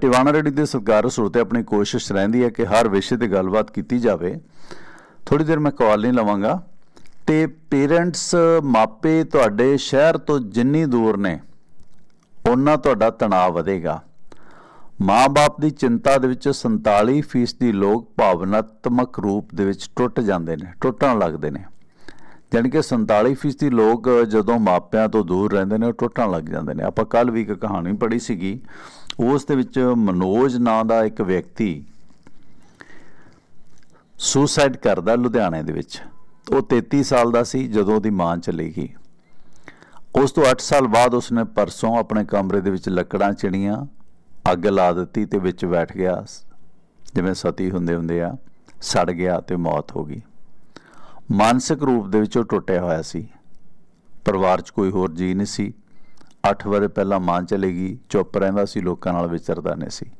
Tiwana ready ਦੇ ਸਤਿਕਾਰ ਸਰੋਤੇ ਆਪਣੀ ਕੋਸ਼ਿਸ਼ ਰਹਿੰਦੀ ਹੈ ਕਿ ਹਰ ਵਿਸ਼ੇ ਤੇ ਗੱਲਬਾਤ ਕੀਤੀ ਜਾਵੇ। ਥੋੜੀ ਦੇਰ ਮੈਂ ਕਾਲ ਨਹੀਂ ਲਵਾਂਗਾ। ਤੇ ਪੇਰੈਂਟਸ ਮਾਪੇ ਤੁਹਾਡੇ ਸ਼ਹਿਰ ਤੋਂ ਜਿੰਨੀ ਦੂਰ ਨੇ, ਉਹਨਾਂ ਤੁਹਾਡਾ ਤਣਾਅ ਵਧੇਗਾ। ਮਾਂ-ਬਾਪ ਦੀ ਚਿੰਤਾ ਦੇ ਵਿੱਚ 47% ਲੋਕ ਭਾਵਨਾਤਮਕ ਰੂਪ ਦੇ ਵਿੱਚ ਟੁੱਟ ਜਾਂਦੇ ਨੇ, ਟੁੱਟਣ ਲੱਗਦੇ ਨੇ। ਜਾਣੀ ਕਿ 47% ਲੋਕ ਜਦੋਂ ਮਾਪਿਆਂ ਤੋਂ ਦੂਰ ਰਹਿੰਦੇ ਨੇ, ਉਹ ਟੁੱਟਣ ਲੱਗ ਜਾਂਦੇ ਨੇ। ਆਪਾਂ ਕੱਲ ਵੀ ਇੱਕ ਕਹਾਣੀ ਪੜ੍ਹੀ ਸੀਗੀ ਉਸ ਦੇ ਵਿੱਚ ਮਨੋਜ ਨਾਂ ਦਾ ਇੱਕ ਵਿਅਕਤੀ ਸੁਸਾਈਡ ਕਰਦਾ ਲੁਧਿਆਣੇ ਦੇ ਵਿੱਚ। ਉਹ 33 ਸਾਲ ਦਾ ਸੀ, ਜਦੋਂ ਉਹਦੀ ਮਾਂ ਚਲੀ ਗਈ। ਉਸ ਤੋਂ 8 ਸਾਲ ਬਾਅਦ ਉਸਨੇ ਪਰਸੋਂ ਆਪਣੇ ਕਮਰੇ ਦੇ ਵਿੱਚ ਲੱਕੜਾਂ ਚਿਣੀਆਂ, ਅੱਗ ਲਾ ਦਿੱਤੀ ਤੇ ਵਿੱਚ ਬੈਠ ਗਿਆ। ਜਿਵੇਂ ਸਤੀ ਹੁੰਦੇ ਹੁੰਦੇ ਆ, ਸੜ ਗਿਆ ਤੇ ਮੌਤ ਹੋ ਗਈ। ਮਾਨਸਿਕ ਰੂਪ ਦੇ ਵਿੱਚ ਉਹ ਟੁੱਟਿਆ ਹੋਇਆ ਸੀ। ਪਰਿਵਾਰ 'ਚ ਕੋਈ ਹੋਰ ਜੀ ਨਹੀਂ ਸੀ। 8 ਵਰੇ ਪਹਿਲਾਂ ਮਾਂ ਚਲੇ ਗਈ, ਚੁੱਪ ਰਹਿੰਦਾ ਸੀ, ਲੋਕਾਂ ਨਾਲ ਵਿਚਰਦਾ ਨਹੀਂ ਸੀ।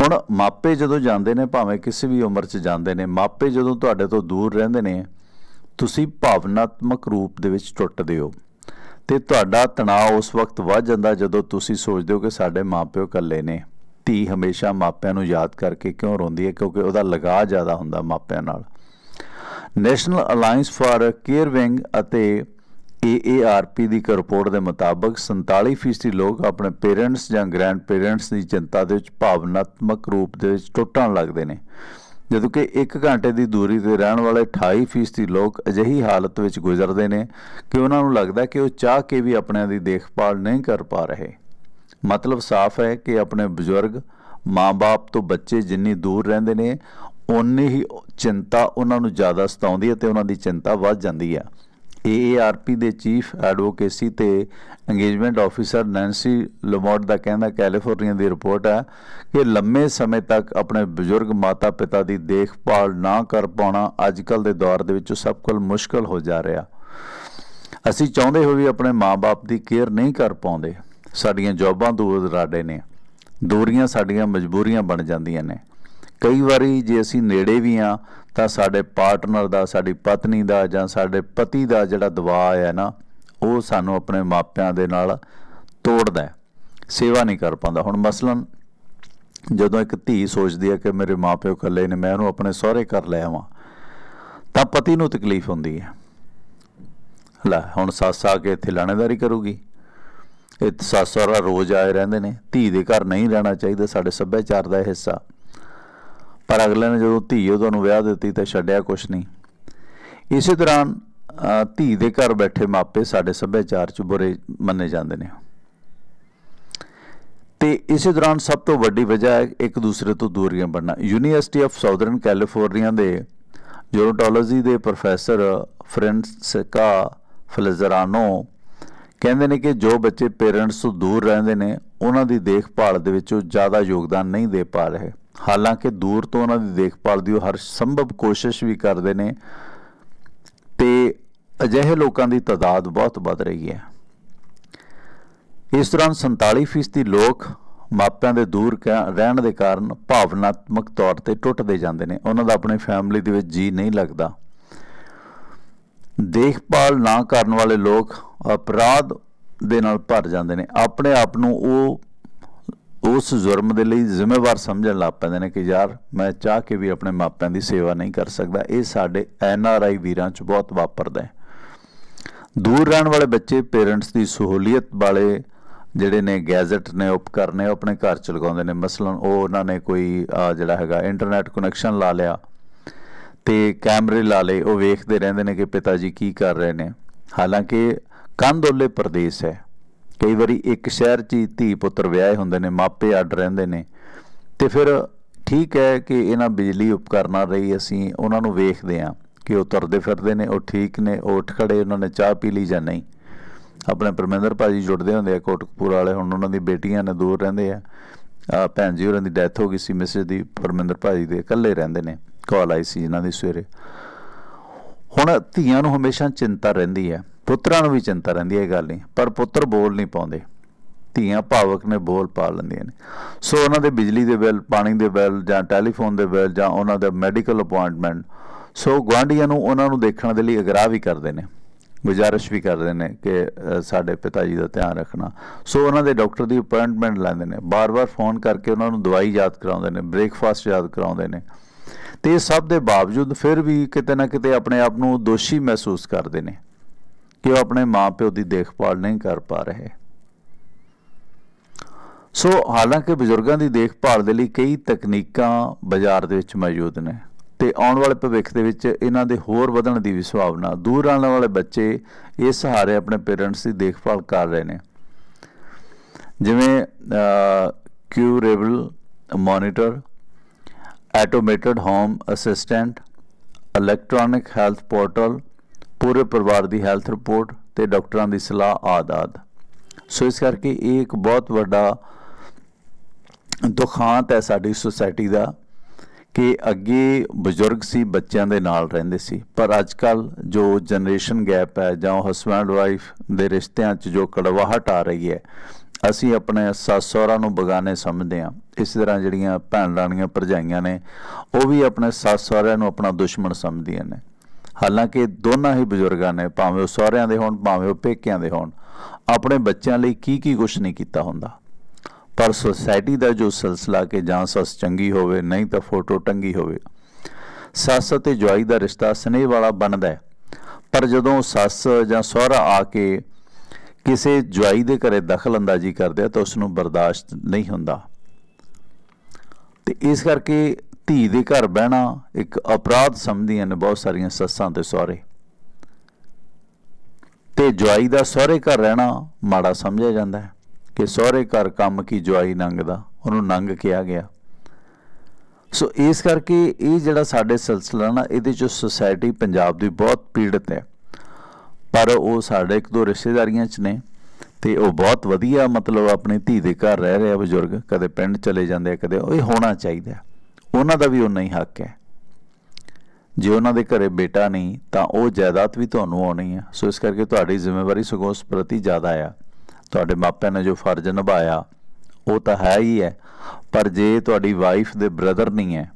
ਹੁਣ ਮਾਪੇ ਜਦੋਂ ਜਾਂਦੇ ਨੇ, ਭਾਵੇਂ ਕਿਸੇ ਵੀ ਉਮਰ 'ਚ ਜਾਂਦੇ ਨੇ, ਮਾਪੇ ਜਦੋਂ ਤੁਹਾਡੇ ਤੋਂ ਦੂਰ ਰਹਿੰਦੇ ਨੇ, ਤੁਸੀਂ ਭਾਵਨਾਤਮਕ ਰੂਪ ਦੇ ਵਿੱਚ ਟੁੱਟਦੇ ਹੋ। ਤੇ ਤੁਹਾਡਾ ਤਣਾਅ ਉਸ ਵਕਤ ਵੱਧ ਜਾਂਦਾ ਜਦੋਂ ਤੁਸੀਂ ਸੋਚਦੇ ਹੋ ਕਿ ਸਾਡੇ ਮਾਪਿਓ ਇਕੱਲੇ ਨੇ। ਧੀ ਹਮੇਸ਼ਾ ਮਾਪਿਆਂ ਨੂੰ ਯਾਦ ਕਰਕੇ ਕਿਉਂ ਰੋਂਦੀ ਹੈ? ਕਿਉਂਕਿ ਉਹਦਾ ਲਗਾਅ ਜ਼ਿਆਦਾ ਹੁੰਦਾ ਮਾਪਿਆਂ ਨਾਲ। ਨੈਸ਼ਨਲ ਅਲਾਈਅੰਸ ਫਾਰ ਕੇਅਰਵਿੰਗ ਅਤੇ AARP ਦੀ ਇੱਕ ਰਿਪੋਰਟ ਦੇ ਮੁਤਾਬਕ 47% ਲੋਕ ਆਪਣੇ ਪੇਰੈਂਟਸ ਜਾਂ ਗ੍ਰੈਂਡ ਪੇਰੈਂਟਸ ਦੀ ਚਿੰਤਾ ਦੇ ਵਿੱਚ ਭਾਵਨਾਤਮਕ ਰੂਪ ਦੇ ਵਿੱਚ ਟੁੱਟਣ ਲੱਗਦੇ ਨੇ। ਜਦੋਂ ਕਿ 1 ਘੰਟੇ ਦੀ ਦੂਰੀ ਤੇ ਰਹਿਣ ਵਾਲੇ 28% ਲੋਕ ਅਜਿਹੀ ਹਾਲਤ ਵਿੱਚ ਗੁਜ਼ਰਦੇ ਨੇ ਕਿ ਉਹਨਾਂ ਨੂੰ ਲੱਗਦਾ ਕਿ ਉਹ ਚਾਹ ਕੇ ਵੀ ਆਪਣਿਆਂ ਦੀ ਦੇਖਭਾਲ ਨਹੀਂ ਕਰ ਪਾ ਰਹੇ। ਮਤਲਬ ਸਾਫ਼ ਹੈ ਕਿ ਆਪਣੇ ਬਜ਼ੁਰਗ, ਮਾਂ-ਬਾਪ ਤੋਂ ਬੱਚੇ ਜਿੰਨੀ ਦੂਰ ਰਹਿੰਦੇ ਨੇ ਉਨੀ ਹੀ ਚਿੰਤਾ ਉਹਨਾਂ ਨੂੰ ਜ਼ਿਆਦਾ ਸਤਾਉਂਦੀ ਹੈ ਤੇ ਉਹਨਾਂ ਦੀ ਚਿੰਤਾ ਵੱਧ ਜਾਂਦੀ ਹੈ। AARP ਦੇ ਚੀਫ ਐਡਵੋਕੇਸੀ ਤੇ ਇੰਗੇਜਮੈਂਟ ਆਫੀਸਰ ਨੈਂਸੀ ਲਮੋਟ ਦਾ ਕਹਿੰਦਾ ਕੈਲੀਫੋਰਨੀਆ ਦੀ ਰਿਪੋਰਟ ਹੈ ਕਿ ਲੰਮੇ ਸਮੇਂ ਤੱਕ ਆਪਣੇ ਬਜ਼ੁਰਗ ਮਾਤਾ-ਪਿਤਾ ਦੀ ਦੇਖਭਾਲ ਨਾ ਕਰ ਪਾਉਣਾ ਅੱਜਕੱਲ ਦੇ ਦੌਰ ਦੇ ਵਿੱਚ ਸਭ ਕੋਲ ਮੁਸ਼ਕਲ ਹੋ ਜਾ ਰਿਹਾ। ਅਸੀਂ ਚਾਹੁੰਦੇ ਹੋਏ ਵੀ ਆਪਣੇ ਮਾਪੇ ਦੀ ਕੇਅਰ ਨਹੀਂ ਕਰ ਪਾਉਂਦੇ। ਸਾਡੀਆਂ ਜੌਬਾਂ ਦੂਰ ਦਰਾਡੇ ਨੇ। ਦੂਰੀਆਂ ਸਾਡੀਆਂ ਮਜਬੂਰੀਆਂ ਬਣ ਜਾਂਦੀਆਂ ਨੇ। ਕਈ ਵਾਰੀ ਜੇ ਅਸੀਂ ਨੇੜੇ ਵੀ ਆ, ਤਾਂ ਸਾਡੇ ਪਾਰਟਨਰ ਦਾ, ਸਾਡੀ ਪਤਨੀ ਦਾ ਜਾਂ ਸਾਡੇ ਪਤੀ ਦਾ ਜਿਹੜਾ ਦਬਾਅ ਹੈ ਨਾ, ਉਹ ਸਾਨੂੰ ਆਪਣੇ ਮਾਪਿਆਂ ਦੇ ਨਾਲ ਤੋੜਦਾ ਸੇਵਾ ਨਹੀਂ ਕਰ ਪਾਉਂਦਾ। ਹੁਣ ਮਸਲਨ ਜਦੋਂ ਇੱਕ ਧੀ ਸੋਚਦੀ ਹੈ ਕਿ ਮੇਰੇ ਮਾਪਿਓ ਇਕੱਲੇ ਨੇ, ਮੈਂ ਉਹਨੂੰ ਆਪਣੇ ਸਹੁਰੇ ਕਰ ਲੈ ਆਵਾਂ, ਤਾਂ ਪਤੀ ਨੂੰ ਤਕਲੀਫ ਹੁੰਦੀ ਹੈ। ਲੈ, ਹੁਣ ਸੱਸ ਆ ਕੇ ਇੱਥੇ ਲਾਣੇਦਾਰੀ ਕਰੂਗੀ। ਇਹ ਸੱਸ ਸਹੁਰਾ ਰੋਜ਼ ਆਏ ਰਹਿੰਦੇ ਨੇ। ਧੀ ਦੇ ਘਰ ਨਹੀਂ ਰਹਿਣਾ ਚਾਹੀਦਾ, ਸਾਡੇ ਸੱਭਿਆਚਾਰ ਦਾ ਇਹ ਹਿੱਸਾ। ਪਰ ਅਗਲੇ ਨੇ ਜਦੋਂ ਧੀ ਉਹ ਤੁਹਾਨੂੰ ਵਿਆਹ ਦਿੱਤੀ ਤਾਂ ਛੱਡਿਆ ਕੁਛ ਨਹੀਂ। ਇਸੇ ਦੌਰਾਨ ਧੀ ਦੇ ਘਰ ਬੈਠੇ ਮਾਪੇ ਸਾਡੇ ਸੱਭਿਆਚਾਰ 'ਚ ਬੁਰੇ ਮੰਨੇ ਜਾਂਦੇ ਨੇ। ਤੇ ਇਸੇ ਦੌਰਾਨ ਸਭ ਤੋਂ ਵੱਡੀ ਵਜ੍ਹਾ ਹੈ ਇੱਕ ਦੂਸਰੇ ਤੋਂ ਦੂਰੀਆਂ ਬਣਨਾ। ਯੂਨੀਵਰਸਿਟੀ ਆਫ ਸਾਊਦਰਨ ਕੈਲੀਫੋਰਨੀਆ ਦੇ ਜੋਰੋਟੋਲੋਜੀ ਦੇ ਪ੍ਰੋਫੈਸਰ ਫ੍ਰਾਂਸਿਸਕਾ ਫਲਜ਼ਰਾਨੋ ਕਹਿੰਦੇ ਨੇ ਕਿ ਜੋ ਬੱਚੇ ਪੇਰੈਂਟਸ ਤੋਂ ਦੂਰ ਰਹਿੰਦੇ ਨੇ, ਉਹਨਾਂ ਦੀ ਦੇਖਭਾਲ ਦੇ ਵਿੱਚ ਉਹ ਜ਼ਿਆਦਾ ਯੋਗਦਾਨ ਨਹੀਂ ਦੇ ਪਾ ਰਹੇ। ਹਾਲਾਂਕਿ ਦੂਰ ਤੋਂ ਉਹਨਾਂ ਦੀ ਦੇਖਭਾਲ ਦੀ ਉਹ ਹਰ ਸੰਭਵ ਕੋਸ਼ਿਸ਼ ਵੀ ਕਰਦੇ ਨੇ ਤੇ ਅਜਿਹੇ ਲੋਕਾਂ ਦੀ ਤਾਦਾਦ ਬਹੁਤ ਵੱਧ ਰਹੀ ਹੈ। ਇਸ ਦੌਰਾਨ 47% ਲੋਕ ਮਾਪਿਆਂ ਦੇ ਦੂਰ ਕ- ਰਹਿਣ ਦੇ ਕਾਰਨ ਭਾਵਨਾਤਮਕ ਤੌਰ ਤੇ ਟੁੱਟਦੇ ਜਾਂਦੇ ਨੇ। ਉਹਨਾਂ ਦਾ ਆਪਣੀ ਫੈਮਿਲੀ ਦੇ ਵਿੱਚ ਜੀ ਨਹੀਂ ਲੱਗਦਾ। ਦੇਖਭਾਲ ਨਾ ਕਰਨ ਵਾਲੇ ਲੋਕ ਅਪਰਾਧ ਦੇ ਨਾਲ ਭਰ ਜਾਂਦੇ ਨੇ। ਆਪਣੇ ਆਪ ਨੂੰ ਉਹ ਉਸ ਜੁਰਮ ਦੇ ਲਈ ਜ਼ਿੰਮੇਵਾਰ ਸਮਝਣ ਲੱਗ ਪੈਂਦੇ ਨੇ ਕਿ ਯਾਰ, ਮੈਂ ਚਾਹ ਕੇ ਵੀ ਆਪਣੇ ਮਾਪਿਆਂ ਦੀ ਸੇਵਾ ਨਹੀਂ ਕਰ ਸਕਦਾ। ਇਹ ਸਾਡੇ ਐਨ ਆਰ ਆਈ ਵੀਰਾਂ 'ਚ ਬਹੁਤ ਵਾਪਰਦਾ ਹੈ। ਦੂਰ ਰਹਿਣ ਵਾਲੇ ਬੱਚੇ ਪੇਰੈਂਟਸ ਦੀ ਸਹੂਲੀਅਤ ਵਾਲੇ ਜਿਹੜੇ ਨੇ ਗੈਜਟ ਨੇ, ਉਪਕਰਨ ਨੇ, ਉਹ ਆਪਣੇ ਘਰ ਚ ਲਗਾਉਂਦੇ ਨੇ। ਮਸਲਨ ਉਹ ਉਹਨਾਂ ਨੇ ਕੋਈ ਜਿਹੜਾ ਹੈਗਾ, ਇੰਟਰਨੈਟ ਕਨੈਕਸ਼ਨ ਲਾ ਲਿਆ ਤੇ ਕੈਮਰੇ ਲਾ ਲਏ। ਉਹ ਵੇਖਦੇ ਰਹਿੰਦੇ ਨੇ ਕਿ ਪਿਤਾ ਜੀ ਕੀ ਕਰ ਰਹੇ ਨੇ। ਹਾਲਾਂਕਿ ਕੰਦੋਲੇ ਪ੍ਰਦੇਸ਼ ਹੈ। ਕਈ ਵਾਰੀ ਇੱਕ ਸ਼ਹਿਰ 'ਚ ਹੀ ਧੀ ਪੁੱਤਰ ਵਿਆਹੇ ਹੁੰਦੇ ਨੇ, ਮਾਪੇ ਅੱਡ ਰਹਿੰਦੇ ਨੇ। ਤੇ ਫਿਰ ਠੀਕ ਹੈ ਕਿ ਇਹਨਾਂ ਬਿਜਲੀ ਉਪਕਰਨਾਂ ਰਹੀ ਅਸੀਂ ਉਹਨਾਂ ਨੂੰ ਵੇਖਦੇ ਹਾਂ ਕਿ ਉਹ ਤੁਰਦੇ ਫਿਰਦੇ ਨੇ, ਉਹ ਠੀਕ ਨੇ, ਉਹ ਉੱਠ ਖੜੇ, ਉਹਨਾਂ ਨੇ ਚਾਹ ਪੀ ਲਈ ਜਾਂ ਨਹੀਂ। ਆਪਣੇ ਪਰਮੇਂਦਰ ਭਾਜੀ ਜੁੜਦੇ ਹੁੰਦੇ ਆ, ਕੋਟਕਪੂਰ ਵਾਲੇ, ਹੁਣ ਉਹਨਾਂ ਦੀ ਬੇਟੀਆਂ ਨੇ, ਦੂਰ ਰਹਿੰਦੇ ਆ। ਆ ਭੈਣ ਜੀ ਹੋਰਾਂ ਦੀ ਡੈਥ ਹੋ ਗਈ ਸੀ, ਮਿਸਿਸ ਦੀ, ਪਰਮੇਂਦਰ ਭਾਜੀ ਦੇ ਇਕੱਲੇ ਰਹਿੰਦੇ ਨੇ ਕਾਲ ਆਈ ਸੀ ਇਹਨਾਂ ਦੀ ਸਵੇਰੇ। ਹੁਣ ਧੀਆਂ ਨੂੰ ਹਮੇਸ਼ਾ ਚਿੰਤਾ ਰਹਿੰਦੀ ਹੈ। ਪੁੱਤਰਾਂ ਨੂੰ ਵੀ ਚਿੰਤਾ ਰਹਿੰਦੀ ਹੈ, ਇਹ ਗੱਲ ਨਹੀਂ। ਪਰ ਪੁੱਤਰ ਬੋਲ ਨਹੀਂ ਪਾਉਂਦੇ। ਧੀਆਂ ਭਾਵਕ ਨੇ ਬੋਲ ਪਾ ਲੈਂਦੀਆਂ ਨੇ। ਸੋ ਉਹਨਾਂ ਦੇ ਬਿਜਲੀ ਦੇ ਬਿੱਲ, ਪਾਣੀ ਦੇ ਬਿੱਲ ਜਾਂ ਟੈਲੀਫੋਨ ਦੇ ਬਿੱਲ ਜਾਂ ਉਹਨਾਂ ਦਾ ਮੈਡੀਕਲ ਅਪਾਇੰਟਮੈਂਟ ਸੋ ਗੁਆਂਢੀਆਂ ਨੂੰ ਉਹਨਾਂ ਨੂੰ ਦੇਖਣ ਦੇ ਲਈ ਅਗਰਾਹ ਵੀ ਕਰਦੇ ਨੇ। ਗੁਜ਼ਾਰਿਸ਼ ਵੀ ਕਰਦੇ ਨੇ ਕਿ ਸਾਡੇ ਪਿਤਾ ਜੀ ਦਾ ਧਿਆਨ ਰੱਖਣਾ। ਸੋ ਉਹਨਾਂ ਦੇ ਡਾਕਟਰ ਦੀ ਅਪਾਇੰਟਮੈਂਟ ਲੈਂਦੇ ਨੇ। ਬਾਰ-ਬਾਰ ਫੋਨ ਕਰਕੇ ਉਹਨਾਂ ਨੂੰ ਦਵਾਈ ਯਾਦ ਕਰਾਉਂਦੇ ਨੇ, ਬ੍ਰੇਕਫਾਸਟ ਯਾਦ ਕਰਾਉਂਦੇ ਨੇ। ਤੇ ਇਹ ਸਭ ਦੇ ਬਾਵਜੂਦ ਫਿਰ ਵੀ ਕਿਤੇ ਨਾ ਕਿਤੇ ਆਪਣੇ ਆਪ ਨੂੰ ਦੋਸ਼ੀ ਮਹਿਸੂਸ ਕਰਦੇ ਨੇ। ਕਿ ਉਹ ਆਪਣੇ ਮਾਪਿਓ ਦੀ ਦੇਖਭਾਲ ਨਹੀਂ ਕਰ ਪਾ ਰਹੇ। ਸੋ ਹਾਲਾਂਕਿ ਬਜ਼ੁਰਗਾਂ ਦੀ ਦੇਖਭਾਲ ਦੇ ਲਈ ਕਈ ਤਕਨੀਕਾਂ ਬਾਜ਼ਾਰ ਦੇ ਵਿੱਚ ਮੌਜੂਦ ਨੇ ਤੇ ਆਉਣ ਵਾਲੇ ਭਵਿੱਖ ਦੇ ਵਿੱਚ ਇਹਨਾਂ ਦੇ ਹੋਰ ਵਧਣ ਦੀ ਵੀ ਸੰਭਾਵਨਾ, ਦੂਰ ਆਉਣ ਵਾਲੇ ਬੱਚੇ ਇਸ ਸਹਾਰੇ ਆਪਣੇ ਪੇਰੈਂਟਸ ਦੀ ਦੇਖਭਾਲ ਕਰ ਰਹੇ ਨੇ। ਜਿਵੇਂ curable monitor automated home assistant, electronic health portal ਪੂਰੇ ਪਰਿਵਾਰ ਦੀ ਹੈਲਥ ਰਿਪੋਰਟ ਤੇ ਡਾਕਟਰਾਂ ਦੀ ਸਲਾਹ ਆਦਿ ਆਦਿ ਸੋ ਇਸ ਕਰਕੇ ਇਹ ਇੱਕ ਬਹੁਤ ਵੱਡਾ ਦੁਖਾਂਤ ਹੈ ਸਾਡੀ ਸੁਸਾਇਟੀ ਦਾ ਕਿ ਅੱਗੇ ਬਜ਼ੁਰਗ ਸੀ, ਬੱਚਿਆਂ ਦੇ ਨਾਲ ਰਹਿੰਦੇ ਸੀ। ਪਰ ਅੱਜ ਕੱਲ ਜੋ ਜਨਰੇਸ਼ਨ ਗੈਪ ਹੈ ਜਾਂ ਹਸਬੰਡ ਵਾਈਫ ਦੇ ਰਿਸ਼ਤਿਆਂ 'ਚ ਜੋ ਕੜਵਾਹਟ ਆ ਰਹੀ ਹੈ, ਅਸੀਂ ਆਪਣੇ ਸੱਸ ਸਹੁਰਾ ਨੂੰ ਬਗਾਨੇ ਸਮਝਦੇ ਹਾਂ। ਇਸ ਤਰ੍ਹਾਂ ਜਿਹੜੀਆਂ ਭੈਣ ਰਾਣੀਆਂ ਭਰਜਾਈਆਂ ਨੇ, ਉਹ ਵੀ ਆਪਣੇ ਸੱਸ ਸਹੁਰਿਆਂ ਨੂੰ ਆਪਣਾ ਦੁਸ਼ਮਣ ਸਮਝਦੀਆਂ ਨੇ। ਹਾਲਾਂਕਿ ਦੋਨਾਂ ਹੀ ਬਜ਼ੁਰਗਾਂ ਨੇ ਭਾਵੇਂ ਉਹ ਸਹੁਰਿਆਂ ਦੇ ਹੋਣ, ਭਾਵੇਂ ਉਹ ਪੇਕਿਆਂ ਦੇ ਹੋਣ, ਆਪਣੇ ਬੱਚਿਆਂ ਲਈ ਕੀ ਕੀ ਕੁਝ ਨਹੀਂ ਕੀਤਾ ਹੁੰਦਾ। ਪਰ ਸੁਸਾਇਟੀ ਦਾ ਜੋ ਸਿਲਸਿਲਾ ਕਿ ਜਾਂ ਸੱਸ ਚੰਗੀ ਹੋਵੇ, ਨਹੀਂ ਤਾਂ ਫੋਟੋ ਟੰਗੀ ਹੋਵੇ। ਸੱਸ ਅਤੇ ਜਵਾਈ ਦਾ ਰਿਸ਼ਤਾ ਸਨੇਹ ਵਾਲਾ ਬਣਦਾ ਹੈ। ਪਰ ਜਦੋਂ ਸੱਸ ਜਾਂ ਸਹੁਰਾ ਆ ਕੇ ਕਿਸੇ ਜਵਾਈ ਦੇ ਘਰੇ ਦਖਲ ਅੰਦਾਜ਼ੀ ਕਰਦੇ ਆ ਤਾਂ ਉਸ ਨੂੰ ਬਰਦਾਸ਼ਤ ਨਹੀਂ ਹੁੰਦਾ। ਤੇ ਇਸ ਕਰਕੇ ਧੀ ਦੇ ਘਰ ਬਹਿਣਾ ਇੱਕ ਅਪਰਾਧ ਸਮਝਦੀਆਂ ਨੇ ਬਹੁਤ ਸਾਰੀਆਂ ਸੱਸਾਂ ਤੇ ਸਹੁਰੇ। ਤੇ ਜਵਾਈ ਦਾ ਸਹੁਰੇ ਘਰ ਰਹਿਣਾ ਮਾੜਾ ਸਮਝਿਆ ਜਾਂਦਾ ਹੈ ਕਿ ਸਹੁਰੇ ਘਰ ਕੰਮ ਕੀ ਜਵਾਈ ਨੰਗਦਾ, ਉਹਨੂੰ ਨੰਗ ਕਿਹਾ ਗਿਆ। ਸੋ ਇਸ ਕਰਕੇ ਇਹ ਜਿਹੜਾ ਸਾਡੇ ਸਿਲਸਿਲਾ ਨਾ, ਇਹਦੇ ਚ ਸੁਸਾਇਟੀ ਪੰਜਾਬ ਦੀ ਬਹੁਤ ਪੀੜਤ ਹੈ। ਪਰ ਉਹ ਸਾਡੇ ਇੱਕ ਦੋ ਰਿਸ਼ਤੇਦਾਰੀਆਂ ਚ ਨੇ ਤੇ ਉਹ ਬਹੁਤ ਵਧੀਆ ਮਤਲਬ ਆਪਣੀ ਧੀ ਦੇ ਘਰ ਰਹਿ ਰਿਹਾ ਬਜ਼ੁਰਗ, ਕਦੇ ਪਿੰਡ ਚਲੇ ਜਾਂਦੇ ਆ, ਕਦੇ ਉਹ, ਇਹ ਹੋਣਾ ਚਾਹੀਦਾ ਉਹਨਾਂ ਦਾ ਵੀ ਉਨਾ ਹੀ ਹੱਕ ਹੈ। ਜੇ ਉਹਨਾਂ ਦੇ ਘਰੇ ਬੇਟਾ ਨਹੀਂ, ਤਾਂ ਉਹ ਜਾਇਦਾਦ ਵੀ ਤੁਹਾਨੂੰ ਆਉਣੀ ਹੈ। ਸੋ ਇਸ ਕਰਕੇ ਤੁਹਾਡੀ ਜ਼ਿੰਮੇਵਾਰੀ ਸਗੋਂ ਉਸ ਪ੍ਰਤੀ ਜ਼ਿਆਦਾ ਆ। ਤੁਹਾਡੇ ਮਾਪਿਆਂ ਨੇ ਜੋ ਫਰਜ਼ ਨਿਭਾਇਆ, ਉਹ ਤਾਂ ਹੈ ਹੀ ਹੈ। ਪਰ ਜੇ ਤੁਹਾਡੀ ਵਾਈਫ ਦੇ ਬ੍ਰਦਰ ਨਹੀਂ ਹੈ,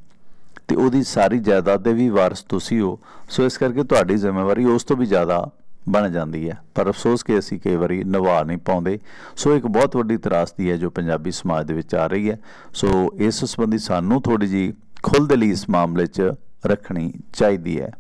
ਤੇ ਉਹਦੀ ਸਾਰੀ ਜਾਇਦਾਦ ਦੇ ਵੀ ਵਾਰਸ ਤੁਸੀਂ ਹੋ, ਸੋ ਇਸ ਕਰਕੇ ਤੁਹਾਡੀ ਜ਼ਿੰਮੇਵਾਰੀ ਉਸ ਤੋਂ ਵੀ ਜ਼ਿਆਦਾ ਬਣ ਜਾਂਦੀ ਹੈ। ਪਰ ਅਫਸੋਸ ਕਿ ਅਸੀਂ ਕਈ ਵਾਰੀ ਨਿਭਾ ਨਹੀਂ ਪਾਉਂਦੇ। ਸੋ ਇੱਕ ਬਹੁਤ ਵੱਡੀ ਤਰਾਸਦੀ ਹੈ ਜੋ ਪੰਜਾਬੀ ਸਮਾਜ ਦੇ ਵਿੱਚ ਆ ਰਹੀ ਹੈ। ਸੋ ਇਸ ਸੰਬੰਧੀ ਸਾਨੂੰ ਥੋੜੀ ਜੀ ਖੁੱਲ੍ਹ ਦਿਲੀ ਇਸ ਮਾਮਲੇ 'ਚ ਰੱਖਣੀ ਚਾਹੀਦੀ ਹੈ।